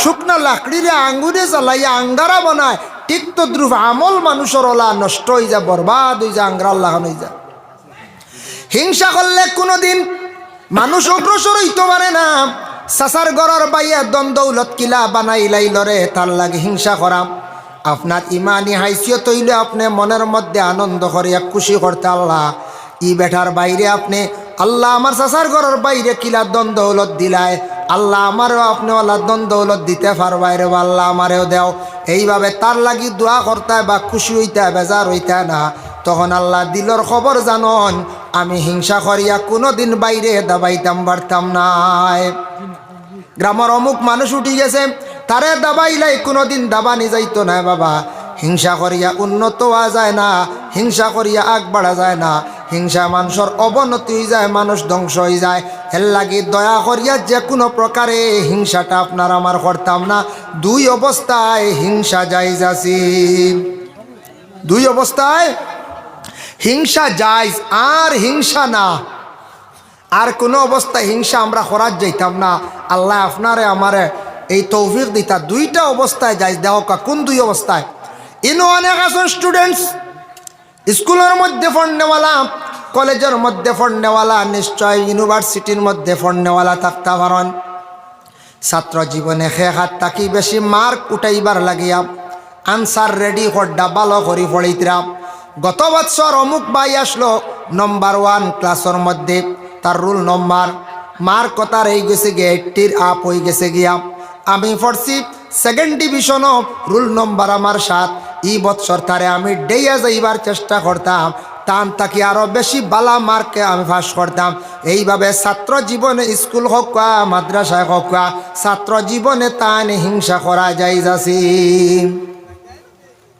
শুকনা লাকড়িরে আঙ্গুরে জ্বালাইয়া আঙ্গারা বানায়। ঠিক তো দ্রুপ আমল মানুষের ওলা নষ্ট হয়ে যায় বরবাদ হয়ে যায় আঙ্গারা লাগানো হয়ে যায়। হিংসা করলে কোনোদিন মানুষ অগ্রসর হইতে পারে না। সাসার গড়ার বাইয়া দ্বন্দ্ব উলত কিলা বানাই লাইলরে তার লাগে হিংসা করাম আপনার ইমানি হাইসিয়ত হইলে আপনি মনের মধ্যে আনন্দ করিয়া খুশি করতে আল্লাহ। ই বেটার বাইরে আপনি আল্লাহ আমার সাসার ঘরের বাইরে কিলা দ্বন্দ্ব উলত দিলায় আল্লাহ আমারও আপনি ওলা দ্বন্দ্ব উলত দিতে পারবাই রে আল্লাহ আমারেও দেও। এইভাবে তার লাগি দোয়া করতে হয় বা খুশি হইতে হয়, বেজার হইতে না। তখন আল্লাহ দিলর খবর জানন আমি হিংসা করিয়া কোনোদিন বাইরে দাবাইতাম পারতাম নাই। গ্রামের অমুক মানুষ উঠি গেছে তারে দাবাইলাই কোনোদিন দাবানি যাইতো না বাবা। হিংসা করিয়া উন্নত হওয়া যায় না হিংসা করিয়া আগ বাড়া যায় না। হিংসা মানুষের অবনতি হয়ে যায় মানুষ ধ্বংস হয়ে যায়। এর লাগি দয়া করিয়া যে কোনো প্রকারে হিংসাটা আপনার আমার করতাম না। দুই অবস্থায় হিংসা যাই যাচ্ছি দুই অবস্থায় হিংসা যাইজ, আর হিংসা না। আর কোনো অবস্থায় হিংসা আমরা করার যাইতাম না। আল্লাহ আপনারে আমারে এই তৌফিক দিতা। দুইটা অবস্থায় যাই দেওয়া কোন দুই অবস্থায়? ইনো অনেক আছেন স্টুডেন্টস স্কুলের মধ্যে পড়নেওয়ালা কলেজের মধ্যে পড়নেওয়ালা, নিশ্চয় ইউনিভার্সিটির মধ্যে পড়নেওয়ালা থাকতে পারেন। ছাত্র জীবনে সে হাত তাকি বেশি মার্ক উঠাইবার লাগিয়া আনসার রেডি হড্ডা ভালো করি পড়িতরাম গত বছর অমুক বাই আসলো নম্বর ওয়ান ক্লাসের মধ্যে। তার রুল নম্বর মার্ক কথার এই গেছে গিয়ে এইটির আপ হয়ে গেছে গিয়া। আমি পড়ছি সেকেন্ড ডিভিশনও রুল নম্বর আমার সাত এই বছর তারে আমি ডেইয়া যাইবার চেষ্টা করতাম। তান তাকে আরও বেশি বালা মার্কে আমি ফাঁস করতাম। এইভাবে ছাত্র জীবনে স্কুল হোক মাদ্রাসায় হোক ছাত্র জীবনে তান হিংসা করা যায় যাচ্ছি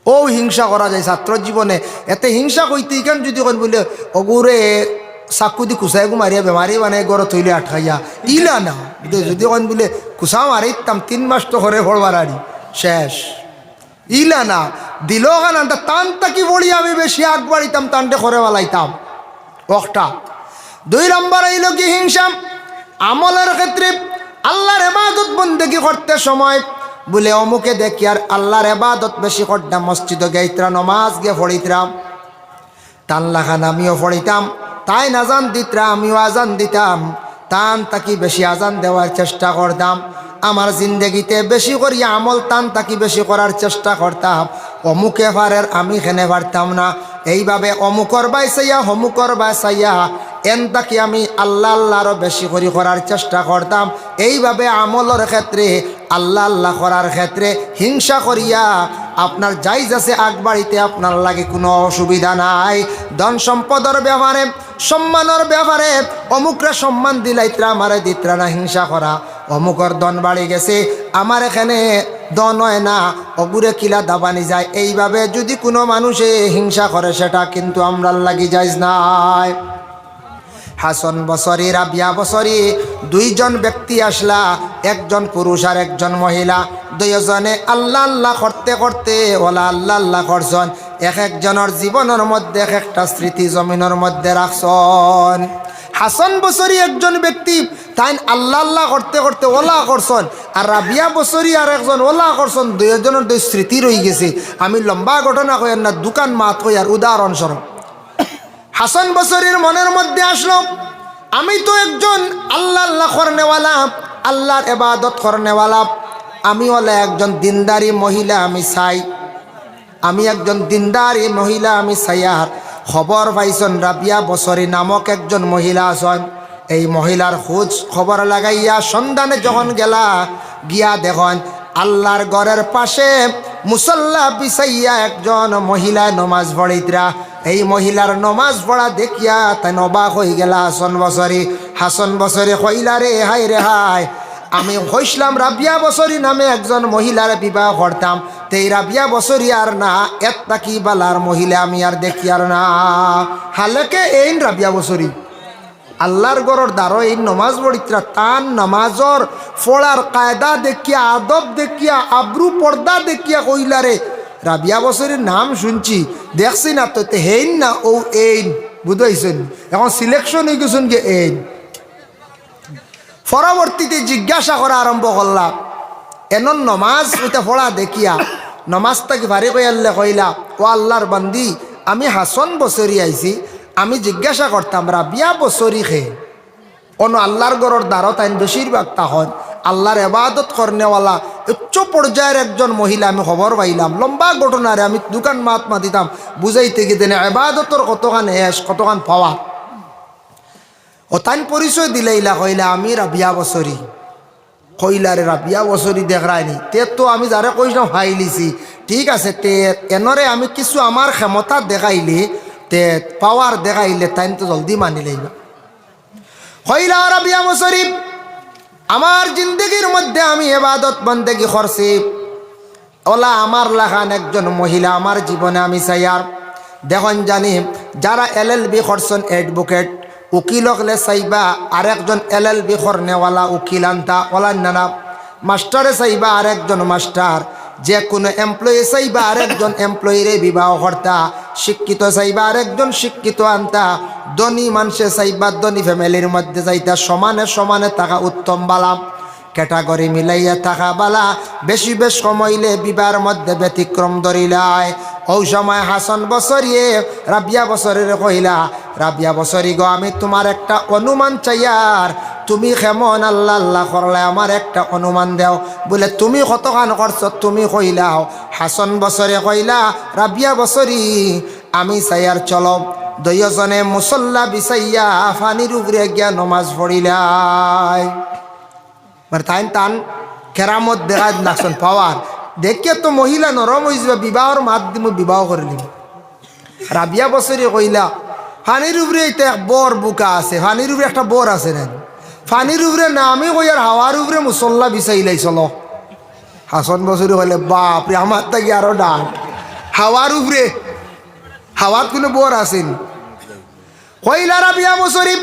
ও হিংসা করা যায় ছাত্র জীবনে। এতে হিংসা কইতে কেন যদি কোন বলে, অগুরে চাকু দি কুচাই মারিয়া, বেমারি মানে গড় থইলে আটকাইয়া। ইলা না। যদি কোন বলে কুচা মারিতাম, তিন মাস তো ঘরে আড়ি শেষ। ইলা না দিল কানানটা টান তাকি বলি আমি বেশি আগ বাড়িতাম করে বেলাইতাম। একটা দুই নম্বর এইল কি হিংসাম। আমলের ক্ষেত্রে আল্লাহর এবাদত বন্দেগি করতে সময় বলে অমুকে দেখি আর আল্লাহর এবাদত বেশি করতাম মসজিদ গেইতরা নমাজ গে ফড়িতরাম তাল্লাখান আমিও পড়িতাম, তাই নাজান দিতরা, আমিও আজান দিতাম। তান তাকি বেশি আজান দেওয়ার চেষ্টা করতাম। আমার জিন্দগিতে বেশি করি আমল তান তাকি বেশি করার চেষ্টা করতাম। অমুকে পারের আমি খেনে পারতাম না। এইভাবে অমুকর বাইসাইয়া, হমুকর বাইসাইয়া, এন তাকি আমি আল্লাহ আল্লাহরও বেশি করি করার চেষ্টা করতাম। এইভাবে আমলের ক্ষেত্রে, আল্লাহ আল্লাহ করার ক্ষেত্রে হিংসা করিয়া আপনার যাইজ আছে আগবাড়িতে আপনার লাগে কোনো অসুবিধা নাই। ধন সম্পদের ব্যাপারে সম্মানের ব্যাপারে অমুকরা সম্মান দিলাইত্রা আমারে দিত্রা না হিংসা করা। অমুকর দন বাড়ি গেছে, আমার এখানে দন হয় না, অগুরে কিলা দাবানি যায়। এইভাবে যদি কোনো মানুষে হিংসা করে, সেটা কিন্তু আমরা লাগি যাইজ নাই। হাসন বছরী, রাবিয়া বছরী, দুইজন ব্যক্তি আসলা, একজন পুরুষ আর একজন মহিলা। দুইজনে আল্লাহ আল্লাহ করতে করতে, ওলা আল্লাহ আল্লাহ করছন। এক একজনের জীবনের মধ্যে, এক একটা স্মৃতি জমিনের মধ্যে রাখছন। হাসন বছরী একজন ব্যক্তি তাই আল্লাহ আল্লাহ করতে করতে ওলা করছন। আর রাবিয়া বছরী আর একজন ওলা করছন, দুইজনের দুই স্মৃতি রয়ে গেছে। আমি লম্বা ঘটনা কই না, দোকান মাত কই আর উদাহরণস্বরূপ হাসান বসরির মনের মধ্যে আসলো, আমি তো একজন আল্লাহ আল্লাহ করনেওয়ালা, আল্লাহর এবাদত করনেওয়ালা আমি হলে একজন দিনদারি মহিলা আমি চাই। আমি একজন দিনদারি মহিলা আমি চাইয়ার খবর পাইছন রাবিয়া বছরী নামক একজন মহিলা আছেন। এই মহিলার খোঁজ খবর লাগাইয়া সন্ধানে যখন গেলা, গিয়া দেখন আল্লাহর ঘরের পাশে মুসল্লা বিছাইয়া একজন মহিলা নমাজ পড়িতরা। এই মহিলার নমাজ পড়া দেখিয়া তাই নবাক হয়ে গেলা হাসন বছরী। হাসন বছরে কইলা রে হাই রে হাই আমি হইসলাম রাবিয়া বছরী নামে একজন মহিলার বিবাহ করতাম। তো এই রাবিয়া বছরী আর না একটা কি বালার মহিলা আমি আর দেখি আর না। হালেকে এই রাবিয়া বছরী। আল্লাহর গড়র দ্বারো এই নমাজ পড়িত্রা, তান নমাজর ফোড়ার কায়দা দেখিয়া, আদব দেখিয়া, আব্রু পর্দা দেখিয়া কইলারে রাবিয়া বছরের নাম শুনছি। দেখছি না তো হেইন না? ও এইন, বুঝাইছেন? এখন সিলেকশন হয়ে গেছেন গে এইন। পরবর্তীতে জিজ্ঞাসা করা আরম্ভ করলাম এনন নমাজ ওইটা পড়া দেখিয়া নমাজটাকে ভারি কইয়াল্লে কইলা? ও আল্লাহর বান্দি, আমি হাসন বছরি আইছি, আমি জিজ্ঞাসা করতাম, রাবিয়া বছরি খেয়ে অন্য আল্লাহর গড়র দ্বারত আইন বেশিরভাগ তাহন আল্লাহর এবাদত করনেওয়ালা, উচ্চ পর্যায়ের একজন মহিলা আমি খবর পাইলাম। লম্বা ঘটনারে আমি দোকান মাত মাতিতাম, বুঝাইতে গিয়ে দেনে এবাদতর কতখান এস, কতখান পাওয়া। ও তাইন পরিচয় দিলে ইলা কইলা, আমি রাবিয়া বছরি কইলারে রাবিয়া বছরি দেখরাইনি তে তো আমি যারে কইলাম হাইলিছি ঠিক আছে, তে এনরে আমি কিছু আমার ক্ষমতা দেখাইলে, তে পাওয়ার দেখাইলে তাইন তো জলদি মানি লইবা কইলা রাবিয়া বছরি আমার জিন্দগির মধ্যে আমি এবাদত বন্দেগি করছি। ওলা আমার লাখান একজন মহিলা, আমার জীবনে আমি চাই আর। দেখুন জানি, যারা এল এল বি করছেন অ্যাডভোকেট উকিলকলে চাইবা আরেকজন এল এল বি করনেওয়ালা উকিল আনতা ওলান নানা। মাস্টারে চাইবা আরেকজন মাস্টার। যে কোনো এমপ্লয়ি চাইবা আরেকজন এমপ্লয়িরে বিবাহ কর্তা, শিক্ষিত চাইবা আরেকজন শিক্ষিত আনতা, ধনী মানুষে চাইবা ধনী ফ্যামিলির মধ্যে যাইতা সমানে সমানে থাকা উত্তম বালাম ক্যাটাগরি মিলাইয়া থাকা বালা, বেশি বেশ সময়লে বিবার মধ্যে ব্যতিক্রম ধরিলায়। ও সময় হাসন বছরিয়ে রাবিয়া বছরের কইলা রাবিয়া বছরি গো আমি তোমার একটা অনুমান চাইয়ার তুমি কেমন আল্লাহ আল্লাহ করলে? আমার একটা অনুমান দেও। বলে, তুমি কতখান করছ? তুমি কইলাও হাসন বছরে কইলা, রাবিয়া বছরি। আমি চাইয়ার চলো। দইজনে মুসল্লা বিচাইয়া ফানির উপরে গিয়া নমাজ পড়িলাই। মানে তাই টান কেরামত দেখা লাগছেন পাওয়ার। দেখিয়ে তো মহিলা নরম হয়ে যাবে, বিবাহর মাধ্যমে বিবাহ করে নিব। রাবিয়া বছরে কইলা, ফানির উপরে এটা বর বুকা আছে, ফানির উপরে একটা বর আছে না ফানির উপরে না আমি কই আর হাওয়ার উপরে মুসল্লা বিচাইলাই চলো। হাসন বছরে হলে বাপরে আমার তাকে আরও ডাক? হাওয়ার উপরে, হাওয়াত কোনো বর আছেন? কইলা রাবিয়া বছরি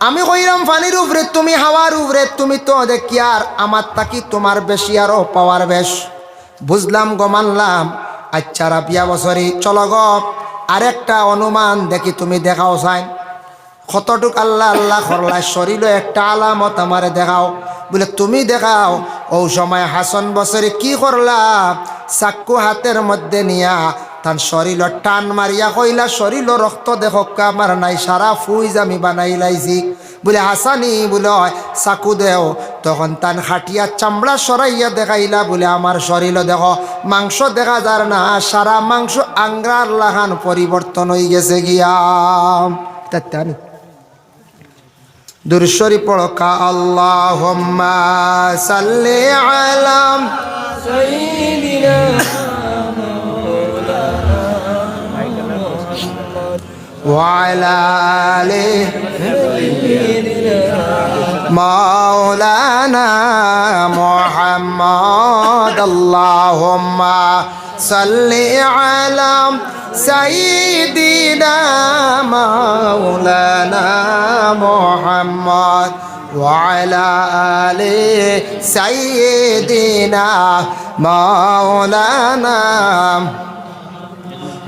আমি কইলাম, ফানির উপরে, তুমি হাওয়ার উপরে, তুমি তো দেখি আর আমার তাকি তোমার বেশি আরও পাওয়ার বেশ? বুঝলাম গো, মানলাম। আচ্ছা রাবিয়া বছরি, চলো গ। আরেকটা অনুমান দেখি তুমি দেখাও চাই কতটুক আল্লাহ আল্লাহ করলা শরীর একটা আলামত আমারে দেখাও বলে তুমি দেখাও ও সময় হাসন বছরে কি করলা চাক্কু হাতের মধ্যে নিয়া তার শরীর টান মারিয়া কইলা শরীর রক্ত দেখক আমার নাই সারা ফুইজ আমি বানাই লাইছি বলে হাসানি বলে চাকু দেও তখন তান হাটিয়া চামড়া সরাইয়া দেখাইলা বলে আমার শরীর দেখো মাংস দেখা যার না সারা মাংস আংরার লাহান পরিবর্তন হয়ে গেছে গিয়া দুরস্বরী পড়ো কা আল্লাহ সাল্লে আলাম ওয়ালালে মাওলানা মোহাম্মদ আল্লাহ সাল্লে আলাম على سيدنا مولانا محمد وعلى آل سيدنا مولانا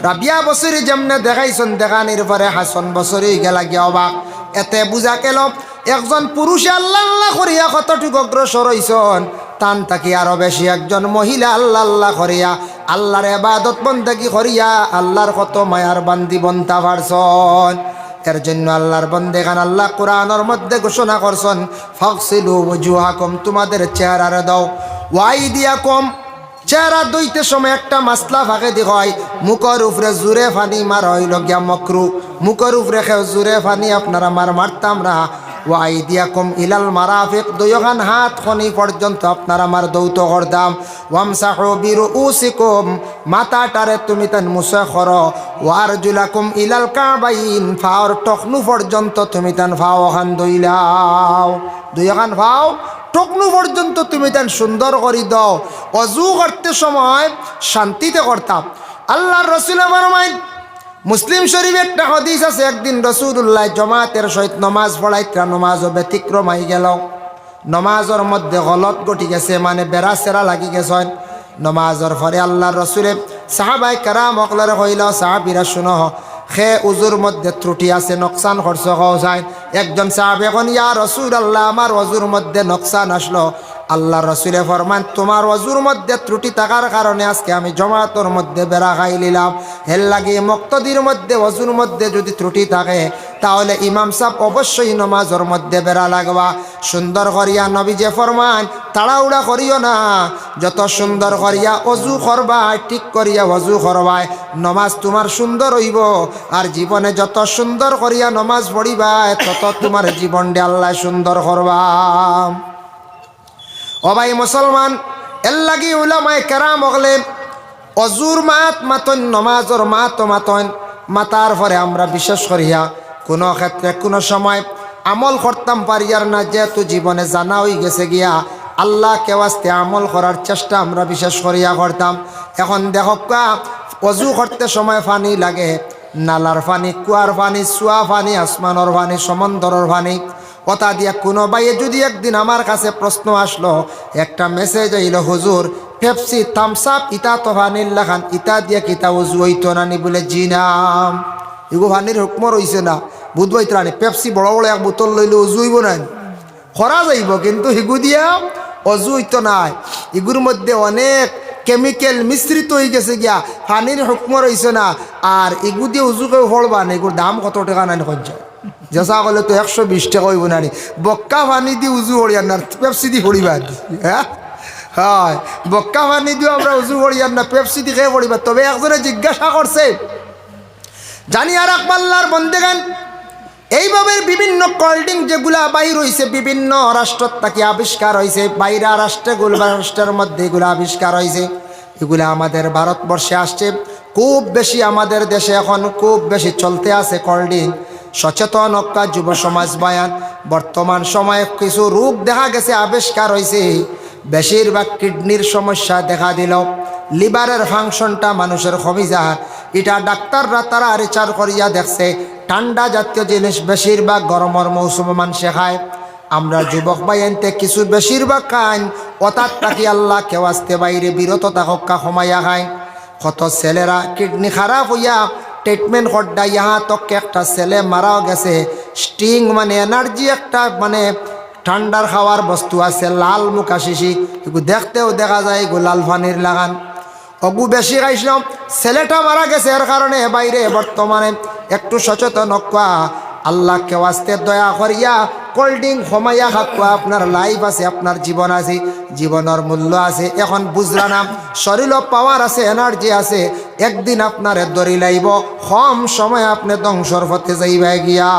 রাবিয়া বছরে যেমনে দেখাইছন দেখানির পরে হাসন বছরে গেলা গিয়া অবাক এতে বুঝা গেল একজন পুরুষে আল্লাহ আল্লাহ করিয়া কতটুকু অগ্রসর হইছন? তান তাকি আরও বেশি একজন মহিলা আল্লাহ আল্লাহ করিয়া আল্লাহর এবাদত বন্দাকি করিয়া আল্লাহর কত মায়ার বান্দি বন্তা পারছন এর জন্য আল্লাহর বন্দে খান আল্লাহ কোরআনের মধ্যে ঘোষণা করছেন ফকসিলু ওজুহাকুম তোমাদের চেহারার দাও। ওয়াই দিয়া কম চেহারা দইতে সময় একটা মাসলা ফাঁকে দি হয় মুখর উপরে জুরে ফানি মার হইল গিয়া মকরু। মুখর উপরে খেয়ে জুরে ফানি আপনারা মার মারতাম না। ও আইদিয়া কম ইলাল মারাফিক দুইখান হাত খনি পর্যন্ত আপনারা আমার দৌত করদাম ওয়ামসাহ বিরু উসিকুম মাথাটারে তুমি তান মুসে খর। ওয়ার জুলাকুম ইলাল কাবাইন, ফাওর টকনু পর্যন্ত তুমি তান ফাও খান দইলাও। দুইখান ফাও টকনু পর্যন্ত তুমি তেন সুন্দর করি দাও। অজু করতে সময় শান্তিতে করতাম। আল্লাহর রসুল আমার মাইন মুসলিম শরীফ একটা হদিস আছে, একদিন রসুল্লাহ জমাতের সহিত নমাজ পড়াইত্রা নমাজও ব্যতিক্রম আই গেল। নমাজের মধ্যে গলত গটি গেছে মানে বেড়া সেরা লাগি গেছেন। নমাজের পরে আল্লাহর রসুলে সাহাবাই কারাম অকলারে কইল, সাহাবিরা শুনো, খে উজুর মধ্যে ত্রুটি আছে, নকশান খরচ হওয়া যায়। একজন সাহাব এখন ইয়া রসুল আল্লাহ আমার অজুর মধ্যে নকশান আসলো। আল্লাহ রসুলে ফরমান, তোমার অজুর মধ্যে ত্রুটি থাকার কারণে আজকে আমি জমাতর মধ্যে বেড়া খাই নিলাম। হেল লাগে মক্তদির মধ্যে, অজুর মধ্যে যদি ত্রুটি থাকে, তাহলে ইমাম সাহেব অবশ্যই নমাজের মধ্যে বেড়া লাগবা। সুন্দর করিয়া নবী যে ফরমান তাড়াউড়া করিও না। যত সুন্দর করিয়া অজু করবাই ঠিক করিয়া অজু করবাই নমাজ তোমার সুন্দর হইব। আর জীবনে যত সুন্দর করিয়া নমাজ পড়িবাই তত তোমার জীবনটা আল্লাহ সুন্দর করবা। অবাই মুসলমান, এর লাগি উলামায় কেরাম অগলে অজুর মাত মাতন, নমাজর মাত মাতন, মাতার পরে আমরা বিশেষ করিয়া কোনো ক্ষেত্রে কোনো সময় আমল করতাম পারিয়ার না, যেহেতু জীবনে জানা হয়ে গেছে গিয়া আল্লাহ কেওয়াস্তে আমল করার চেষ্টা আমরা বিশেষ করিয়া করতাম। এখন দেখকা অজু করতে সময় পানি লাগে, নালার পানি কুয়ার পানি চুয়া পানি আসমানোর পানি সমন্দরের পানি কথা দিয়া কোনো বাইয়ে যদি একদিন আমার কাছে প্রশ্ন আসলো, একটা মেসেজ আইল, হুজুর পেপসি থামসাপ ইতা তো ভানির লাখান ইতা দিয়া কিতা উজু হইতো নানি বলে, জি নাম এগো ভানির হুকম রইছে না। বুধবাই ত্রাণী পেপসি বড় বড় এক বোতল লইলে উজু হইব না করা যাইব, কিন্তু হিগু দিয়া অজু হইতো নাই। এগুর মধ্যে অনেক কেমিক্যাল মিশ্রিত হয়ে গেছে গিয়া পানির হুকম রইছে না। আর এগু দিয়ে উজু কেউ ফলবা না এগুর দাম কত টাকা নাই খরচা জেসা করলে তো একশো বিশ টাকা হইব না বক্কা পানি দিয়ে উজু হরিয়ার না পেপসি দিয়ে হরিবা হ্যাঁ হয় বক্কা পানি দিও আমরা উজু হরিয়ার না পেপসি দিয়ে খেয়ে তবে একজনে জিজ্ঞাসা করছে জানি আর আকবাল্লার বন্দেগান এইভাবে বিভিন্ন কোল্ড ড্রিঙ্ক যেগুলা বাইর হয়েছে বিভিন্ন রাষ্ট্রত তাকে আবিষ্কার হয়েছে বাইরা রাষ্ট্রগুলো রাষ্ট্রের মধ্যে এগুলো আবিষ্কার হয়েছে এগুলো আমাদের ভারতবর্ষে আসছে। খুব বেশি আমাদের দেশে এখন খুব বেশি চলতে আছে কোল্ড ড্রিঙ্ক সচেতন অক্কা যুব সমাজ বয়ান। বর্তমান সময়ে কিছু রোগ দেখা গেছে, আবিষ্কার হয়েছে বেশিরভাগ কিডনির সমস্যা দেখা দিল। লিভারের ফাংশনটা মানুষের কমে যায় এটা ডাক্তাররা তারা রিচার করিয়া দেখছে। ঠান্ডা জাতীয় জিনিস বেশিরভাগ গরমের মৌসুমে মানুষে খায়। আমরা যুবক বাইনতে কিছু বেশিরভাগ খাই অতাত তাকি আল্লাহ কেউ আসতে বাইরে বিরত থাকা সমাইয়া খায়। কত ছেলেরা কিডনি খারাপ হইয়া ট্রিটমেন্ট হড্ডা, ইহা তক একটা ছেলে মারাও গেছে। স্টিং মানে এনার্জি একটা মানে ঠান্ডার খাওয়ার বস্তু আছে, লাল মুখা শিশি। এগুলো দেখতেও দেখা যায় এগুলো লাল ফানির লাগান। অগু বেশি খাইছিলাম, ছেলেটা মারা গেছে, এর কারণে বাইরে বর্তমানে একটু সচেতন হকা আল্লাহ কেউ আসতে দয়া করিয়া কোল্ড ড্রিঙ্ক হমাইয়া খাকুয়া আপনার লাইফ আছে, আপনার জীবন আছে জীবনের মূল্য আছে। এখন বুঝলা না শরীর পাওয়ার আছে এনার্জি আছে, একদিন আপনার দড়ি লাইব, কম সময় আপনি ধ্বংসর পথে যাইবে গিয়া।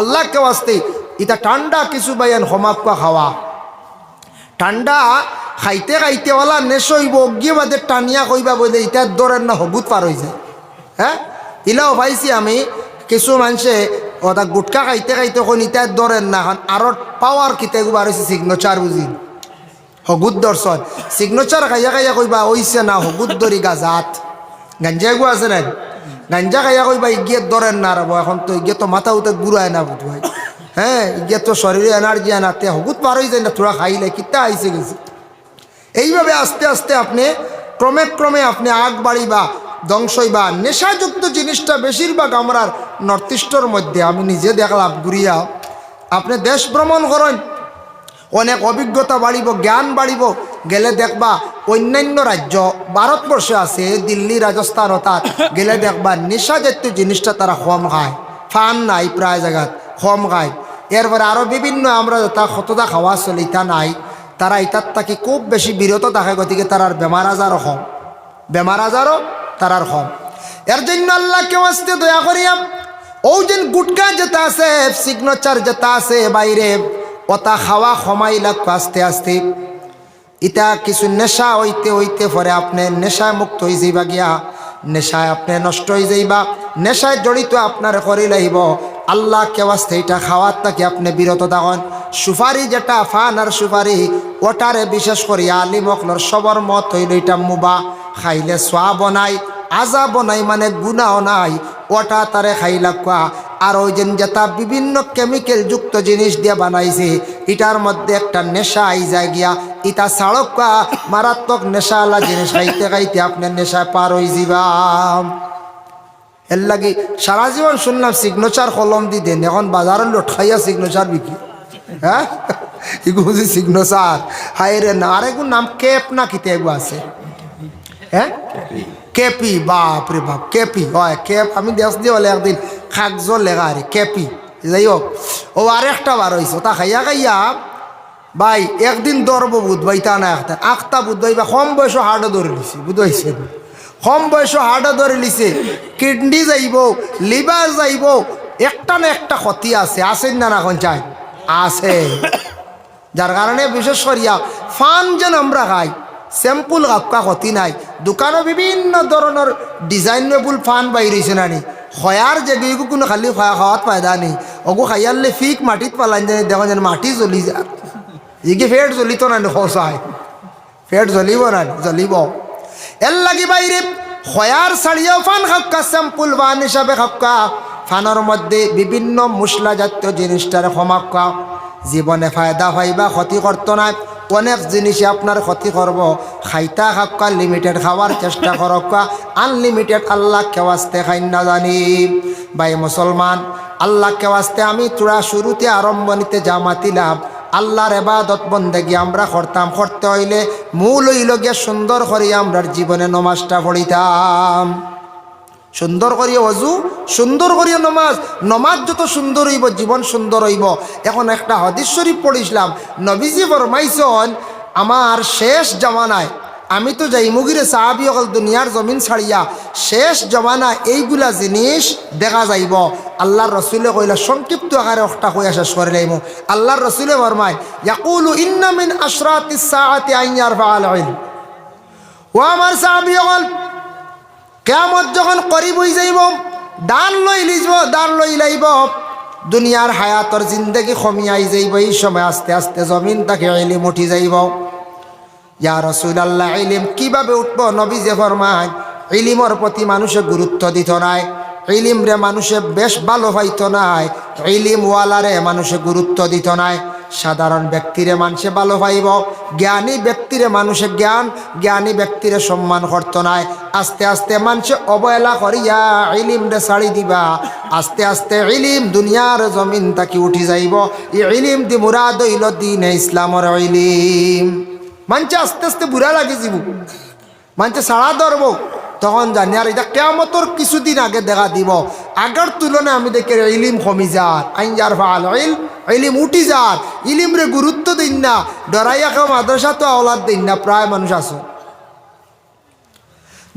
আল্লাহ কেউ আসতে ইটা ঠান্ডা কিছু বাইন হমাকুয়া খাওয়া ঠান্ডা খাইতে খাইতে ওলা নেশইব অজ্ঞে বাদে টানিয়া কইবা বলে ইটার দরের না, হবুত পার হয়ে যায় হ্যাঁ? ইলাও পাইছি আমি, কিছু মানুষে ওটা গুটকা খাইতে খাইতে কোন ইটার দরের না এখন আরও পাওয়ার কিতে গুবার হয়েছে সিগনেচার বুঝি হগুদ দর্শন সিগনেচার খাইয়া খাইয়া কইবা ওইছে না হগুদ দরি গাজাত। গাঞ্জা গু আছে না গাঞ্জা খাইয়া কইবা, ইগিয়ে দরের না রাবো এখন তো ইগিয়ে তো মাথা উঠে গুড়ায় না বুধ ভাই হ্যাঁ ইগিয়ে তো শরীরে এনার্জি আনাতে হগুদ পার হয়ে যায় না তোরা খাইলে কিতা আইসে গেছে। এইভাবে আস্তে আস্তে আপনি, ক্রমে ক্রমে আপনি আগ বাড়িবা ধ্বংসই বা নেশাযুক্ত জিনিসটা বেশিরভাগ আমরা নর্থ ইস্টর মধ্যে। আমি নিজে দেখলাম, ঘুরিয়া। আপনি দেশ ভ্রমণ করেন, অনেক অভিজ্ঞতা বাড়িব, জ্ঞান বাড়িব, গেলে দেখবা অন্যান্য রাজ্য, ভারতবর্ষে আছে, দিল্লি, রাজস্থান, অর্থাৎ গেলে দেখবা নেশা জাতীয় জিনিসটা তারা কম খায়। ফান নাই প্রায় জায়গাত, কম খায়। এরপরে আরও বিভিন্ন আমরা তা কতটা খাওয়া চলে ইটা নাই। তারা ইটার থাকি খুব বেশি বিরত থাকে, গতিকে তারার বেমার আজারও কম। বেমার আজারও তারার হম। এর জন্য আল্লাহ কেউ আসতে দয়া করিয়াম ও যেন গুটকা যেটা আছে সিগনেচার যেটা আছে বাইরে, ওটা খাওয়া সময় লাগতো আস্তে আস্তে। ইটা কিছু নেশা হইতে হইতে পরে আপনি নেশায় মুক্ত হয়ে যাইবা গিয়া, নেশায় আপনি নষ্ট হয়ে যাইবা, নেশায় জড়িত আপনার করি লাইব। আল্লাহ কেউ আসতে এটা খাওয়ার তাকে আপনি বিরত থাকুন? সুপারি যেটা ফান আর সুপারি, ওটারে বিশেষ করে আলি মকলর সবর মত হইল এটা মুবা। খাইলে সোয়া বনাই আজা বনাই মানে গুনাও নাই, ওটা তারে খাইলা কোয়া আর ওই যেন যেটা বিভিন্ন কেমিক্যাল যুক্ত জিনিস দিয়ে বানাইছে, এটার মধ্যে একটা নেশা আই যায় গিয়া ইটা সাড়ক মারাত্মক নেশা আলা জিনিস খাইতে খাইতে আপনার নেশায় পার হয়ে যাবা এর লাগে সারা জীবন শুনলাম সিগনেচার কলম দি দেন, এখন বাজারের লোট খাইয়া সিগনেচার বিক্রি হ্যাঁ? ইগু বুঝি সিগ্ন হায় রে না, আরে নাম কেপ না কিতে এগু আছে? হ্যাঁ? কেপি, বাপ রে বাপ, কেপি। হয়, কেপ, আমি দেশ দিয়ে হলে একদিন কাগজ লেখা আরে কেপি। যাই হোক, ও আরেকটা বার হয়েছে তা খাইয়া খাইয়া, ভাই, একদিন দরব বুধবাই তা না একটা আখতা বুধবাই বা কম বয়স হার্টে ধরে লিছি বুধবাইছে কম বয়স হার্টে ধরে লিছে কিডনি যাইব, লিভার যাইব, একটা না একটা ক্ষতি আছে আছেন না না চাই? আছে। যার কারণে বিশেষ করিয়া ফান যেন আমরা খাই স্যাম্পুল কাপকা ক্ষতি নাই। দোকানও বিভিন্ন ধরনের ডিজাইনেবল ফান বাইরেছে নানি। খয়ার যেগুলো কোনো খালি খয়া খাওয়াত পায়দা নেই। ওগু খাইয়ারলে ফিক মাটিত পালান জানি দেখো যেন মাটি জ্বলি যায়। ইগে ফেট জ্বলিত না সচাই ফেট জ্বলিব না জ্বলিব। এর লাগি বাইরে। খয়ার ছাড়িয়েও ফান খাক্কা স্যাম্পুল ফান হিসাবে খাক্কা ফানের মধ্যে বিভিন্ন মশলা জাতীয় জিনিসটার ক্ষমাক্কা জীবনে ফায়দা হয় পাইবা ক্ষতি করতো না, অনেক জিনিসে আপনার ক্ষতি করব। খাইতা খাক্কা লিমিটেড খাওয়ার চেষ্টা করক্কা আনলিমিটেড আল্লাহ কেওয়াস্তে খাই না জানি। ভাই মুসলমান আল্লাহ কেওয়াস্তে আমি তোরা শুরুতে আরম্ভণীতে জামাতিলাম আল্লাহর এবাদত বন্দেগি আমরা করতাম। করতে হইলে মূল হইল গিয়া সুন্দর করে আমরার জীবনে নমাজটা পড়িতাম। সুন্দর করিয়া অজু সুন্দর করিয়া নমাজ। নমাজ যত সুন্দর হইব, জীবন সুন্দর হইব। এখন একটা হদিস শরীফ পড়িছিলাম। নবীজি ফরমাইছন, আমার শেষ জমানায় আমি তো যাই মুগিরে সাহাবি অকল দুনিয়ার জমিন ছাড়িয়া শেষ জমানা এইগুলা জিনিস দেখা যাইব। আল্লাহর রসুলে কইলা সংক্ষিপ্ত আকারে একটা কইয়া শেষ করে লাইম আল্লাহর রসুলে ফরমায় ইন্নামিন ইলম। ও আমার সাহাবি অকল কেমত যখন করিব হয়ে যাইব, দান লই লিজব, দান লই লাইব, দুনিয়ার হায়াতর জিন্দগি কমিয়াই যাইব, এই সময় আস্তে আস্তে জমিন তাকে এলিম উঠি যাইব। ইয়া রসুল আল্লাহ ইলিম কীভাবে উঠব? নবী যে ফরমায়, ইলিমর প্রতি মানুষে গুরুত্ব দিত নাই ইলিম রে মানুষে বেশ ভালো পাইত নাই ইলিম ওয়ালারে মানুষে গুরুত্ব দিত নাই। সাধারণ ব্যক্তিরে মানুষে ভালো পাইব, জ্ঞানী ব্যক্তিরে মানুষে জ্ঞান, জ্ঞানী ব্যক্তিরে সম্মান করতো নাই। আস্তে আস্তে মানুষে অবহেলা করিয়া ইলিম রে ছাড়ি দিবা। আস্তে আস্তে ইলিম দুনিয়ার জমিন তাকি উঠি যাইব। ই ইলিম দি মুরাদ হইল দিন ইসলামর ইলিম। মানছে আস্তে আস্তে বুড়া লাগে যাব মানছে সাড়া ধরব। তখন জানি আর এটা কেমতর কিছুদিন আগে দেখা দিব। আগের তুলনায় আমি দেখে ইলিম কমি যার আইন যার ভালো। ইল ইলিম উঠি যার ইলিম রে গুরুত্ব দিন না ডরাইয়া কেউ মাদ্রাসা তো আওলাদ দিন না প্রায় মানুষ আছো।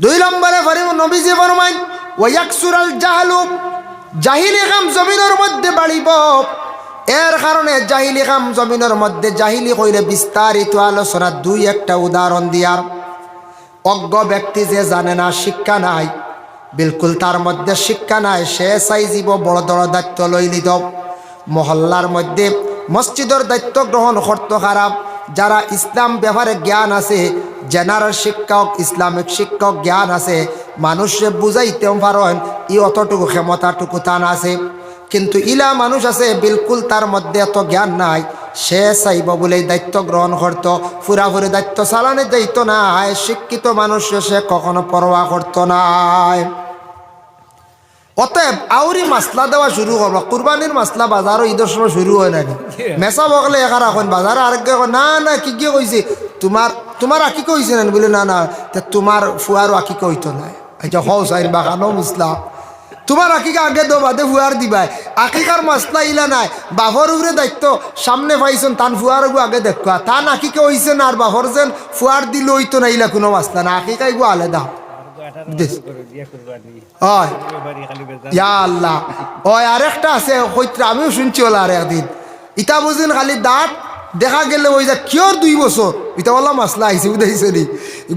দুই নম্বরে ফরিম নবীজি ফরমাইন ওয়াকসুরাল জাহালু জাহিলি কাম জমিনের মধ্যে বাড়িব এর কারণে জাহিলি কাম জমিনের মধ্যে জাহিলি কইলে বিস্তারিত আলোচনা দুই একটা উদাহরণ দিয়ার। অজ্ঞ ব্যক্তি যে জানে না, শিক্ষা নাই, বিলকুল তার মধ্যে শিক্ষা নাই, সে চাই জীব বড় বড় দায়িত্ব লই লিত মহল্লার মধ্যে মসজিদের দায়িত্ব গ্রহণ করতে খারাপ যারা ইসলাম ব্যাপারে জ্ঞান আছে, জেনারেল শিক্ষক, ইসলামিক শিক্ষক জ্ঞান আছে মানুষে বুঝাইতেও পারেন, ই অতটুকু ক্ষমতাটুকু তান আছে। কিন্তু ইলা মানুষ আছে বিলকুল তার মধ্যে এত জ্ঞান নাই। সে চাইব বলে দায়িত্ব গ্রহণ করত পুরাপুরি দায়িত্ব চালানো যাইত নাই শিক্ষিত মানুষ সে কখনো পরোয়া করত নাই। অতএব আউরি মাসলা দেওয়া শুরু করব কুরবানির মাসলা বাজারও ঈদের সময় শুরু হয় নাকি? মেসা বকলে এখানে এখন বাজারে আরেক না না কি কি কইছে তোমার তোমার আঁকি কইছে না বলে না না তোমার ফুয়ারও আকি কইতো নাই। আচ্ছা হও সাইন বাগানো মুসলা তোমার আকিকা আগে দো বাদে ফুয়ার দিবাই। আকিকার মাসলা ইলা নাই। বাফর উপরে দায়িত্ব। সামনে পাইছেন তান ফুয়ার গু আগে দেখবা তান আকিকে হইছে না, আর বাফর যেন ফুয়ার দিলে হইতো না ইলা কোনো মাসলা না। আকিকা গু আলাদা। আল্লাহ। আছে আমিও শুনছি ওলা বুঝিন খালি দাঁত দেখা গেলে দুই নি।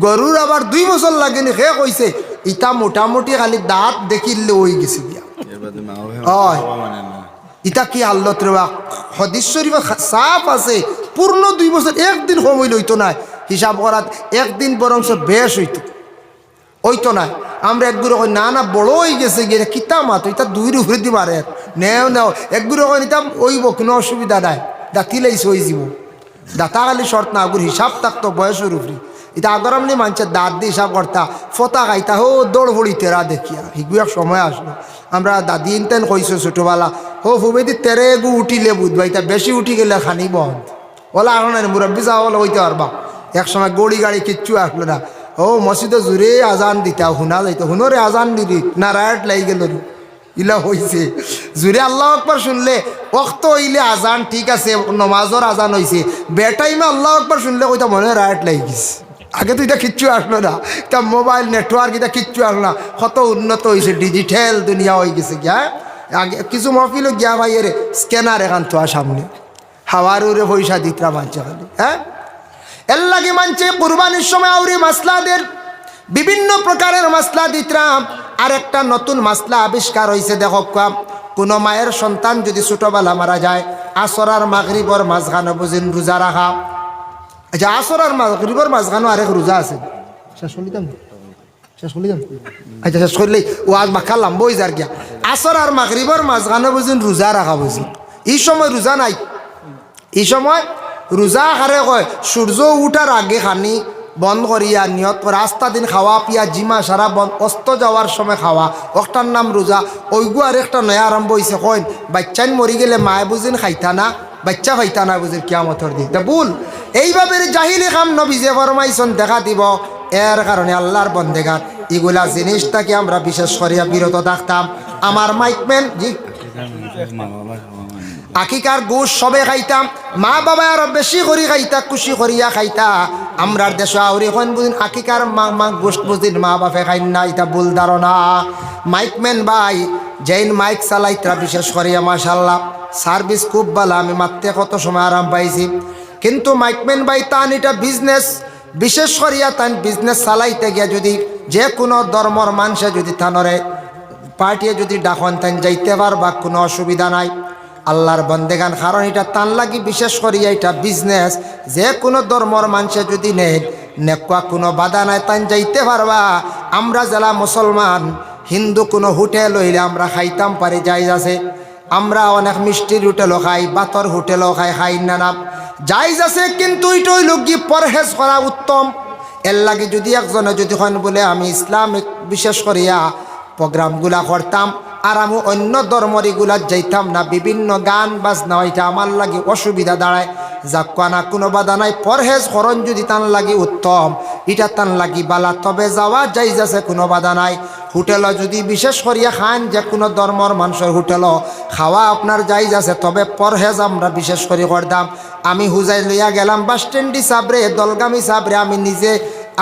গরুর আবার দুই বছর লাগেনি, সে কইছে ইটা মোটামুটি খালি দাঁত দেখিলে ওই গেছে ইটা কি হাল্লত রেবা হদিস শরীফ সাফ আছে পূর্ণ দুই বছর একদিন সময় লইতো না হিসাব করাত একদিন বরং বেশ হইতো ওইতো না আমরা একগুলো কই না না, বড় হয়ে গেছে গিয়ে, কিতা মাতো এটা দুই উপরে দি মারে নেও নেও একগুলো কই নিতাম ওইব কোনো অসুবিধা নাই দাঁতি লাইছে ওই যাব। দাঁতা খালি শর্ত না আগুর হিসাব থাকতো বয়সের উপরে এটা আগর আমনি মানুষের দাঁত দিয়ে হিসাব করতা। ফতা খাইতা, হো, দৌড় ভরি তেরা দেখিয়া। হিগু এক সময় আসলো আমরা দাদি ইনতেন কইছো ছোটবেলা। হো, ফুবেদি তেরে গু উঠিলে বুধবাই তা বেশি উঠি গেলে খানি বন্ধ। ওলা এখন মুরব্বী সাহেব বলে হইতে পারবা এক সময় গড়ি গাড়ি কিচ্ছু আসলো না। ও মসজিদে জুড়ে আজান দিতা শুনা যাইতো শুনোরে আজান দিদি না রায়ট লাগি গেল। ইলা হইছে জুড়ে আল্লাহ আকবর শুনলে, অক্ত হইলে আজান ঠিক আছে নমাজর আজান হইছে বেটাইমে আল্লাহ আকবর শুনলে কইতা মনে রায়ট লাগি গেছে। আগে তো এটা কিচ্ছু আসলো না। তা মোবাইল নেটওয়ার্ক এটা কিচ্ছু আসলো না। কত উন্নত হয়েছে ডিজিটাল দুনিয়া হয়ে গেছে গিয়া। আগে কিছু মহফিল গিয়া ভাই এর স্ক্যানার এখান তো সামনে। হাওয়ার উরে পয়সা দিতরা মানছে খালি হ্যাঁ? এর লাগে মানছে কুরবানির সময় আউরি মাসলাদের, বিভিন্ন প্রকারের মাসলা দিতরাম আর একটা নতুন মাসলা আবিষ্কার হয়েছে দেখো কোনো মায়ের সন্তান যদি ছোটবেলা মারা যায় আসরার মাগরিবর মাঝখানে বুঝিন রোজা রাখা। আচ্ছা আসর আর মাগরিবর মাঝখানে আরেক রোজা আছে। শেষ করলি দাম শেষ করলি দাম আচ্ছা শেষ করলি ও আজ মাখা লাম্ব হয়ে যার গিয়া। আসর আর মাগরিবর মাঝখানে বুঝিন রোজা রাখা বুঝিন। এই সময় রোজা নাই। এই সময় রোজা হারে কয়, সূর্য উঠার আগে খানি বন্ধ করিয়া নিয়ত করে রাস্তা দিন খাওয়া, পিয়া, জিমা, সারা বন্ধ অস্ত যাওয়ার সময় খাওয়া। একটার নাম রোজা। ওইগু আর একটা নয়া আরম্ভ হয়েছে কইন বাচ্চান মরি গেলে মায়ে বুঝিন খাইতা না। বাচ্চা খাইতা না বুঝিন কিয়ামতর দিন। তা ভুল এইভাবে জাহিলি খাম নবী যে ফরমাইছন, দেখা দিব এর কারণে আল্লাহর বন্দেগার এগুলা জিনিসটাকে আমরা বিশেষ করিয়া বিরত থাকতাম। আমার মাইকম্যান জি। আকিকার গোশ সবে খাইতাম। মা বাবা আরও বেশি করি খাইতা, খুশি করিয়া খাইতা। আমরার দেশ আউরি হন বুঝিন, আকিকার মা মা গোশ বুঝিন, মা বাপে খাই না, এটা ভুল ধারণা। মাইকম্যান ভাই জৈন মাইক চালাইতরা বিশেষ করিয়া মাশাল্লাহ সার্ভিস খুব ভালো, আমি মাত্রে কত সময় আরাম পাইছি। কিন্তু মাইকম্যান ভাই, তান এটা বিজনেস বিশেষ করিয়া তান বিজনেস চালাইতে গিয়া যদি যে কোনো ধর্মর মানুষে যদি থানরে পার্টিয়ে যদি ডাকন, তান যাইতে পারবা, কোনো অসুবিধা নাই। আল্লাহর বন্দেগান, কারণ এটা তান লাগি বিশেষ করিয়া এটা বিজনেস যে কোনো ধর্মর মানুষে যদি নেন নেকুয়া কোনো বাধা নাই, তান যাইতে পারবা। আমরা যারা মুসলমান, হিন্দু কোনো হোটেল হইলে আমরা খাইতাম পারি যাই আছে। আমরা অনেক মিষ্টির হোটেলও খাই বাতর হোটেলও খাই খাই না না। যাইজ আছে কিন্তু এটা হইল কি পরহেজ করা উত্তম। এর লাগে যদি একজনে যদি হন বলে, আমি ইসলামিক বিশেষ করিয়া প্রোগ্রামগুলা করতাম আর আমি অন্য ধর্মরিগুলা যাইতাম না, বিভিন্ন গান বাজনা এটা আমার লাগে অসুবিধা দাঁড়ায়। যাক কানা কোনো বাধা নাই, পরহেজ করণ যদি তান লাগি উত্তম। এটা তান লাগি বালা, তবে যাওয়া যাই যাচ্ছে কোনো বাধা নাই। হোটেল যদি বিশেষ করিয়া খান, যে কোনো ধর্মর মানুষের হোটেল, খাওয়া আপনার যাই আছে, তবে পরহেজ আমরা বিশেষ করে করতাম আমি হুজাই লইয়া গেলাম বাস স্ট্যান্ড সাবরে দলগামি সাবরে আমি নিজে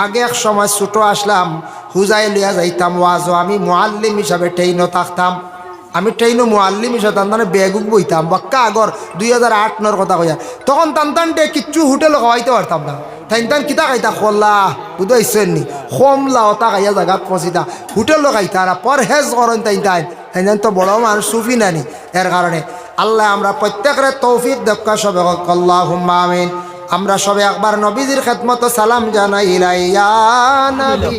আগে এক সময় ছোটো আসলাম, হুজাই লইয়া যাইতাম ওয়াজও আমি মোয়াল্লিম হিসাবে ট্রেনও থাকতাম আমি ট্রেনও মোয়াল্লিম হিসাবে তান তানে বেগুক বইতাম বাক্কা আগর দুই হাজার আট নর কথা কইয়া তখন ডে কিচ্ছু হোটেল খাওয়াইতে পারতাম না। তাই তান কিতা খাইতা? খোলা বুঝাইছেন নি? খমলা ওটা খাইয়া জায়গাত পচিতা হোটেল খাইতা আর পরহেজ করেন তাই তাই তাই তো বড় মানুষ সুফি নানি। এর কারণে আল্লাহ আমরা প্রত্যেকের তৌফিক দেখা সবে আল্লাহ আমিন। আমরা সবে একবার নবীজির খেদমত সালাম জানাই ইলাইয়া নবী।